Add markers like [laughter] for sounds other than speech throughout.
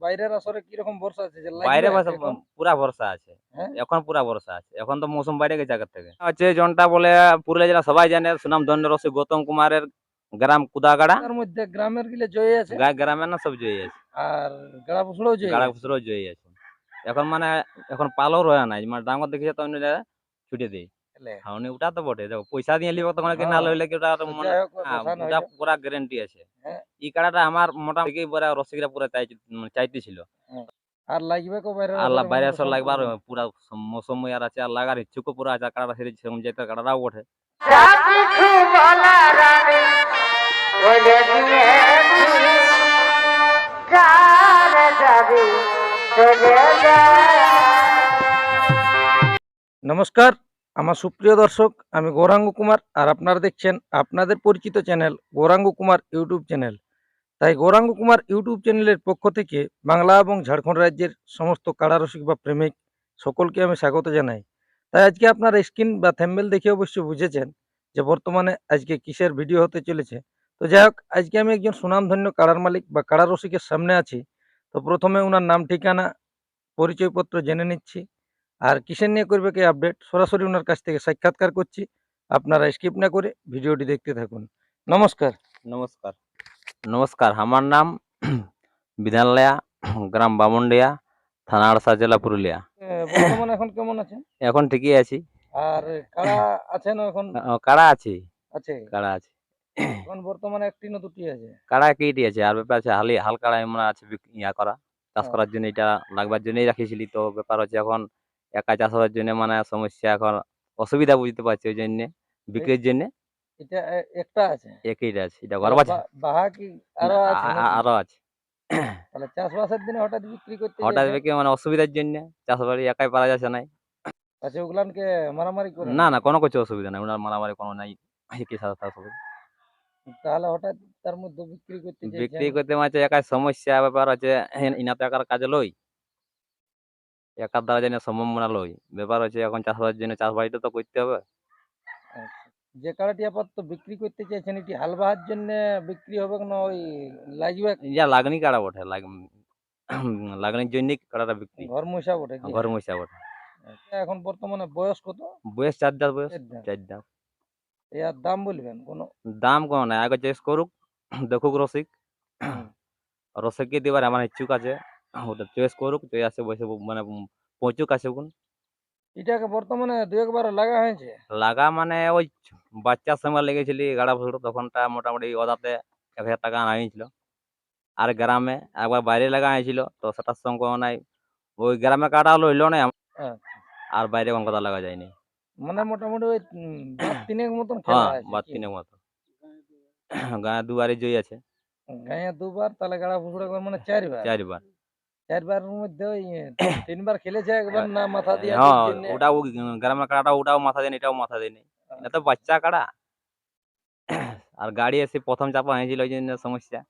বাইরের আসরে কি রকম ভরসা আছে? যে বাইরে এখন? পুরা ভরসা আছে। হ্যাঁ? এখন পুরা ভরসা আছে। এখন তো মৌসুম বাইরে গেছে আগের থেকে। হচ্ছে জনটা বলে পুরুলিয়া জেলা সবাই জানে সুনাম ধন্য রসি গৌতম কুমারের গ্রাম কুদাগাড়া। তার মধ্যে গ্রামের গিলে জয় আছে। গ্রামের না সব জয়ী আছে। আর গাড়া ফুসড়াও জয় গাড়া আছে। খুচরো জয়ী আছে। এখন মানে এখন পালো রয়ে নাই। মানে ডাঙ্গর দেখিছে তো অন্য জায়গায় ছুটে দেয়। হ্যাঁ ওটা তো বটে। দেখো পয়সা দিয়ে লিব তখন কি না হ্যাঁ। লইলে কি ওটা মনে হ্যাঁ, ওটা পুরা গ্যারেন্টি আছে। হ্যাঁ। এই কাড়াটা আমার মোটামুটি পুরা রসিকরা পুরা চাই মানে চাইতেছিল। আর লাগবে কো বাইরে আল্লাহ বাইরে আসর লাগবার পুরা মৌসুম আর আছে আর লাগার ইচ্ছুকও পুরা আছে আর কাড়াটা সেরে সেরকম যেতে কাড়াটাও ওঠে নমস্কার। আমার সুপ্রিয় দর্শক, আমি গৌরাঙ্গ কুমার আর আপনারা দেখছেন আপনাদের পরিচিত channel Gauranga Kumar YouTube channel. তাই গৌরাঙ্গ কুমার ইউটিউব চ্যানেলের পক্ষ থেকে বাংলা এবং ঝাড়খণ্ড রাজ্যের সমস্ত কাড়ারসিক বা প্রেমিক সকলকে আমি স্বাগত জানাই। তাই আজকে আপনারা স্ক্রিন বা থ্যাম্বেল দেখে অবশ্য বুঝেছেন যে বর্তমানে আজকে কিসের ভিডিও হতে চলেছে। তো যাই হোক, আজকে আমি একজন সুনামধন্য কাড়ার মালিক বা কাড়া রসিকের সামনে আছি। তো প্রথমে ওনার নাম, ঠিকানা, পরিচয়পত্র জেনে নিচ্ছি। আর কিসের নিয়ে করবে কি আপডেট সরাসরি ওনার কাছ থেকে সাক্ষাৎকার করছি। আপনারা স্কিপ না করে ভিডিওটি দেখতে থাকুন। নমস্কার। নমস্কার। নমস্কার আমার নাম [clears throat] বিধানলয়া গ্রাম বামুন্ডিয়া থানা আড়সা জেলা পুরুলিয়া। বর্তমানে এখন কেমন আছেন? এখন ঠিকই আছি। আর কাড়া আছেন এখন? কাড়া আছি? আছে। কাড়া আছে? এখন বর্তমানে একটি না দুটি আছে। কাড়া কেটে আছে? আর ব্যাপার আছে হালি হাল কাড়া এমন আছে ইয়া করা চাষ। করার জন্য এটা লাগবার জন্যই রাখিছিলি। তো ব্যাপার হচ্ছে এখন একা চাষ করার জন্য মানে সমস্যা এখন অসুবিধা বুঝতে পারছি ওই জন্য বিক্রির জন্য। এটা একটা আছে। একই আছে এটা গর্ব আছে বাহা কি আরও আছে আরও আছে। তাহলে চাষবাসের দিনে হঠাৎ বিক্রি করতে হঠাৎ বিক্রি মানে অসুবিধার জন্য একাই পারা যাচ্ছে নাই। আচ্ছা ওগুলানকে মারামারি করে না না কোনো কিছু অসুবিধা নাই ওনার মারামারি কোনো নাই একই সাথে সাথে তাহলে হঠাৎ তার মধ্যে বিক্রি করতে বিক্রি করতে মাঝে একাই সমস্যা ব্যাপার আছে ইনা তো একার কাজে লই। একার দ্বারা যেন সম্ভাবনা লই। ব্যাপার হচ্ছে এখন চাষবাসের জন্য চাষবাসটা তো করতে হবে। আচ্ছা। যে কাড়াটি আপাতত বিক্রি করতে চাইছেন এটি হাল বাহার জন্য বিক্রি হবে না ওই লাগবে যা লাগনি কাড়া বটে লাগ লাগনির জন্যই কাড়াটা বিক্রি। ঘর মশা বটে ঘর মশা বটে। আচ্ছা, এখন বর্তমানে বয়স কত? বয়স চার দাস বয়স চার দাঁত। এর দাম বলবেন কোনো? দাম কোনো নাই আগে চেস করুক দেখুক রসিক। রসিককে দিবার আমার ইচ্ছুক আছে। ওটা চয়েস করুক চয়ে আসে বসে মানে পৌঁছুক আসে কোন এটাকে বর্তমানে দু একবার লাগা হয়েছে। লাগা মানে ওই বাচ্চার সময় লেগেছিলি গাড়া ফুসড়ো তখনটা মোটামুটি ওদাতে এক হাজার টাকা আনিয়েছিল আর গ্রামে একবার বাইরে লাগা হয়েছিল তো সেটার সঙ্গে নাই। ওই গ্রামে কাটা লইলো না আচ্ছা। আর বাইরে কোনো কথা লাগা যায়নি। মানে মোটামুটি ওই [coughs] তিনেক মতন হ্যাঁ বাদ কি? তিনের মতো। [coughs] গায়ে দুবারে জয়ী আছে। গাঁয়ে দুবার তাহলে গাড়া ফুসড়া মানে চারবার। চারবার। চারবার মধ্যে ওই তিনবার খেলেছে একবার না মাথা দিয়ে হ্যাঁ ওটা ও গ্রামের কাড়াটা ওটাও মাথা দেয়নি এটাও মাথা দেয়নি এটা তো বাচ্চা কাড়া আর গাড়ি এসে প্রথম চাপা হয়েছিল ওই জন্য সমস্যা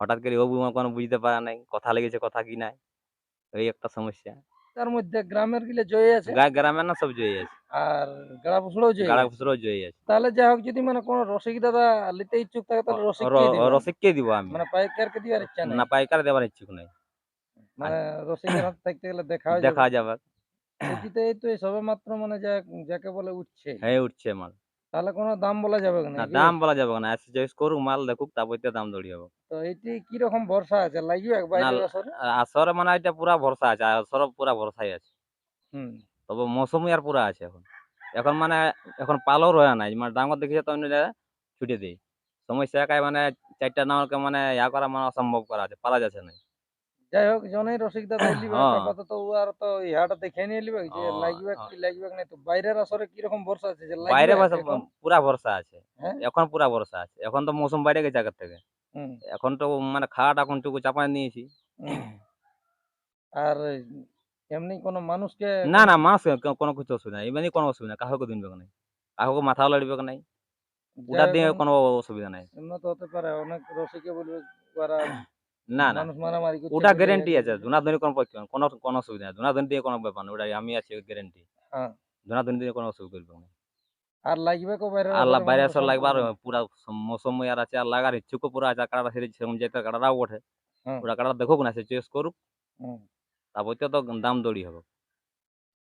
হঠাৎ করে ও বু- কোনো বুঝতে পারে নাই কথা লেগেছে কথা কি নাই এই একটা সমস্যা তার মধ্যে গ্রামের গিলে জয় আছে গায়ে গ্রামের না সব জয়ী আছে আর গাড়া ফুসড়াও জয় গাড়া আছে। খুচরো জয়ী আছে তাহলে যাই হোক যদি মানে কোনো রসিক দাদা নিতে ইচ্ছুক থাকে তাহলে রসিক র- রসিককে দিব আমি মানে পাইকারকে দিবার ইচ্ছা নেই না পাইকার দেবার ইচ্ছুক নাই মানে রসিকের হাত থাকতে গেলে দেখা দেখা যাবে। এটিতে এই তো সবে মাত্র মানে যাকে বলে উঠছে। হ্যাঁ উঠছে মাল। তাহলে কোনো দাম বলা যাবে না দাম বলা যাবে না। এসে চয়েস করুক মাল দেখুক তারপর দাম দড়ি হবে। তো এটি কি রকম ভরসা আছে? বাইরের না, আসরে আর আসরে মানে এটা পুরা ভরসা আছে। আসরে পুরা ভরসাই আছে। হুম। তবে মৌসুমি আর পুরা আছে এখন। এখন মানে এখন পালো রয়ে নাই। মানে ডাঙ্গর দেখিছে তো অন্য ছুটে দেয় সমস্যা একাই মানে চারটা নামকে মানে ইয়া করা মানে অসম্ভব করা আছে পারা যাচ্ছে না। যাই হোক জনেই রসিক দাদা লিবে হ্যাঁ। আর তো ইহাটা দেখে নিয়ে লিবে যে লাগবে। কি লাগবে না তো বাইরের আসরে কি রকম ভরসা আছে যে লাগবে বাইরে পুরা ভরসা আছে হ্যাঁ? এখন পুরা ভরসা আছে এখন তো মৌসুম বাইরে গেছে আগের থেকে এখন তো মানে খাওয়াটা এখন টুকু চাপায় নিয়েছি আর এমনি কোনো মানুষকে না না মাস কোনো কিছু অসুবিধা নেই এমনি কোনো অসুবিধা নেই কাউকে দিনবে নাই কাউকে মাথাও লড়বে নাই ওটা দিয়ে কোনো অসুবিধা নাই এমনি তো হতে পারে অনেক রসিকে বলবে না না। ওটা গ্যারেন্টি আছে ধুনাধুনি কোনো পক্ষে কোনো কোনো অসুবিধা নেই। ধুনাধুনি দিয়ে কোনো ব্যাপার নেই। ওটা আমি আছি গ্যারেন্টি হ্যাঁ। ধুনাধুনি দিয়ে কোনো অসুবিধা করবে না। আর লাগবে কো বাইরে আল্লাহ বাইরে আসর লাগবে আর পুরা মৌসুম আর আছে আর লাগার ইচ্ছুকও পুরা আছে কাড়াটা সেরে সেরকম যেতে কাড়াটাও ওঠে। হুম। ওটা কাড়াটা দেখুক না সে চয়েস করুক। হুম। তারপর তো তো দাম দড়ি হবে।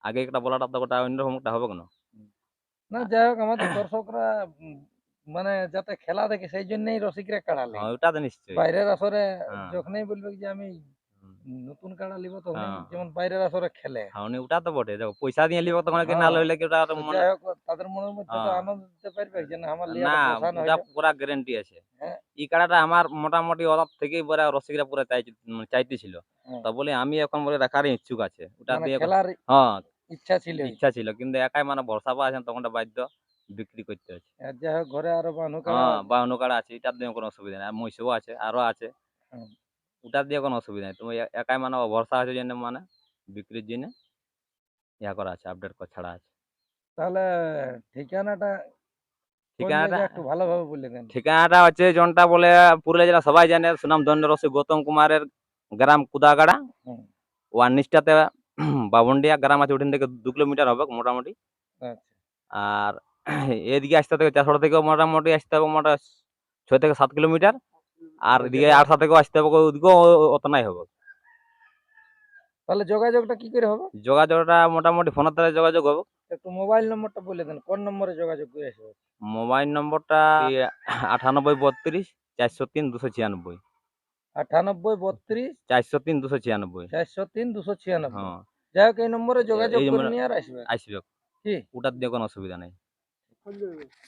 আগে একটা বলাটা তো ওটা অন্যরকম একটা হবে না না যাই হোক আমাদের দর্শকরা মানে যাতে খেলা দেখে সেই জন্যই রসিকরা কাড়ালে হ্যাঁ, ওটা তো নিশ্চয়ই বাইরের আসরে হ্যাঁ। যখনই বলবে যে আমি নতুন কাড়া লিব তখন হ্যাঁ। যেমন বাইরের আসরে খেলে হ্যাঁ ওটা তো বটে দেখো পয়সা দিয়ে লিব তখন কি না। লইলে কি ওটা তো তো মনে তাদের মনের মধ্যে তো। আনন্দ দিতে পারবে যে না আমার না ওটা পুরা গ্যারেন্টি আছে। এই কাড়াটা আমার মোটামুটি ওরা থেকেই পরে রসিকরা পুরো চাই মানে চাইতেছিল। তা বলে আমি এখন বলে রাখার ইচ্ছুক আছে ওটা মানে দিয়ে হ্যাঁ ইচ্ছা ছিল ইচ্ছা ছিল কিন্তু একাই মানে ভরসা পাচ্ছেন তখনটা বাধ্য বিক্রি করতে হচ্ছে। আর যাই হোক ঘরে আরও বানু কাড়া হ্যাঁ কাড়া আছে এটার দিয়ে কোনো অসুবিধা নেই। আর মহিষও আছে আরও আছে। ওটার দিয়ে কোনো অসুবিধা নেই। তুমি একাই মানে ভরসা আছে জন্য মানে বিক্রির জন্য ইয়া করা আছে আপডেট করা ছাড়া আছে। তাহলে ঠিকানাটা কোন ঠিকানাটা একটু ভালোভাবে বলে দেন। ঠিকানাটা হচ্ছে জনটা বলে পুরুলিয়া জেলা সবাই জানে সুনাম ধন্য রসিক গৌতম কুমারের গ্রাম কুদাগাড়া। ওয়ার নিচটাতে বাবন্ডিয়া গ্রাম আছে ওখান থেকে দু কিলোমিটার হবে মোটামুটি। আচ্ছা। আর এদিকে আসতে থেকে চাষড়া থেকে মোটামুটি আসতে হবে মোটা ছয় থেকে সাত কিলোমিটার। আর এদিকে আটসা থেকেও আসতে হবে ওদিকেও অত নাই হবে। তাহলে যোগাযোগটা কি করে হবে? যোগাযোগটা মোটামুটি ফোনের দ্বারা যোগাযোগ হবে। একটু মোবাইল নম্বরটা বলে দেন কোন নম্বরে যোগাযোগ করে আসবে? মোবাইল নম্বরটা আটানব্বই বত্রিশ চারশো তিন দুশো ছিয়ানব্বই। আটানব্বই বত্রিশ চারশো তিন দুশো ছিয়ানব্বই। চারশো তিন দুশো ছিয়ানব্বই। হ্যাঁ। যাই হোক এই নম্বরে যোগাযোগ করে নিয়ে আর আসবে। আসবে। কি? ওটার দিয়ে কোনো অসুবিধা নেই।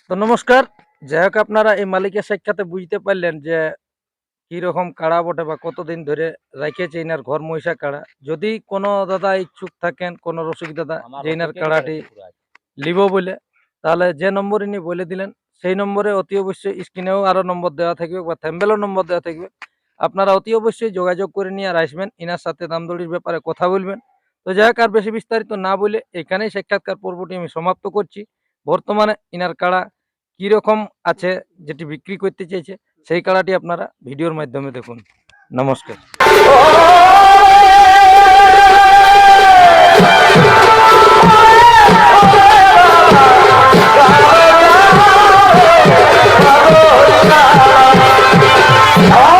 তো নমস্কার যাই হোক আপনারা এই মালিকের সাক্ষাতে বুঝতে পারলেন যে কি রকম কাড়া বটে বা কতদিন ধরে রেখেছে এনার ঘর মহিষা কাড়া। যদি কোনো দাদা ইচ্ছুক থাকেন কোনো রসিক দাদা যে এনার কাড়াটি লিব বলে তাহলে যে নম্বর ইনি বলে দিলেন সেই নম্বরে অতি অবশ্যই স্ক্রিনেও আরও নম্বর দেওয়া থাকবে বা থ্যাম্বেলও নম্বর দেওয়া থাকবে। আপনারা অতি অবশ্যই যোগাযোগ করে নিয়ে আর আসবেন এনার সাথে দামদড়ির ব্যাপারে কথা বলবেন। তো যাই হোক আর বেশি বিস্তারিত না বলে এখানেই সাক্ষাৎকার পর্বটি আমি সমাপ্ত করছি। বর্তমানে ইনার কাড়া কীরকম আছে যেটি বিক্রি করতে চাইছে, সেই কাড়াটি আপনারা ভিডিওর মাধ্যমে দেখুন নমস্কার Oh!